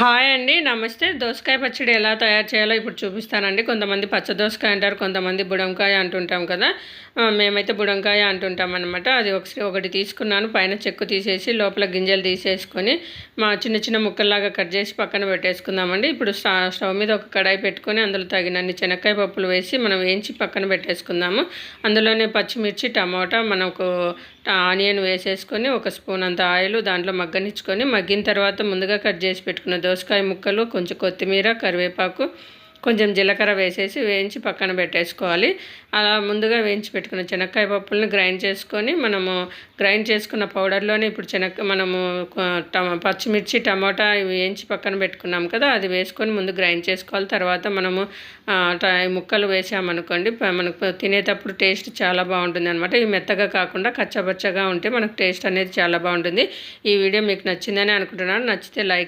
Hi అండి నమస్తే. దోసకాయ పచ్చడి ఎలా తయారు చేయాలో ఇప్పుడు చూపిస్తానండి. కొంతమంది పచ్చ దోసకాయ అంటారు కొంతమంది బుడంకాయ అంటుంటాం కదా. మేమైతే బుడంకాయ అంటుంటాం అనమాట అది ఒకసారి ఒకటి తీసుకున్నాను. పైన చెక్కు తీసేసి లోపల గింజలు తీసేసుకొని మా చిన్న చిన్న ముక్కల్లాగా కట్ చేసి పక్కన పెట్టేసుకుందామండి. ఇప్పుడు స్టవ్ మీద ఒక కడాయి పెట్టుకొని అందులో తగినన్ని చెనక్కాయ పప్పులు వేసి మనం వేయించి పక్కన పెట్టేసుకుందాము. అందులోనే పచ్చిమిర్చి టమాటా మనకు ఆనియన్ వేసేసుకొని ఒక స్పూన్ అంత ఆయిల్ దాంట్లో మగ్గనిచ్చుకొని మగ్గిన తర్వాత ముందుగా కట్ చేసి పెట్టుకున్న దోసకాయ ముక్కలు కొంచెం కొత్తిమీర కరివేపాకు కొంచెం జీలకర్ర వేసేసి వేయించి పక్కన పెట్టేసుకోవాలి. అలా ముందుగా వేయించి పెట్టుకున్న శనక్కాయ పప్పులను గ్రైండ్ చేసుకొని మనము గ్రైండ్ చేసుకున్న పౌడర్లోనే ఇప్పుడు చెనక్క మనము పచ్చిమిర్చి టమాటా వేయించి పక్కన పెట్టుకున్నాం కదా అది వేసుకొని ముందు గ్రైండ్ చేసుకోవాలి. తర్వాత మనము ముక్కలు వేసామనుకోండి మనకు తినేటప్పుడు టేస్ట్ చాలా బాగుంటుంది అనమాట ఇవి మెత్తగా కాకుండా కచ్చబచ్చగా ఉంటే మనకు టేస్ట్ అనేది చాలా బాగుంటుంది. ఈ వీడియో మీకు నచ్చిందని అనుకుంటున్నాను. నచ్చితే లైక్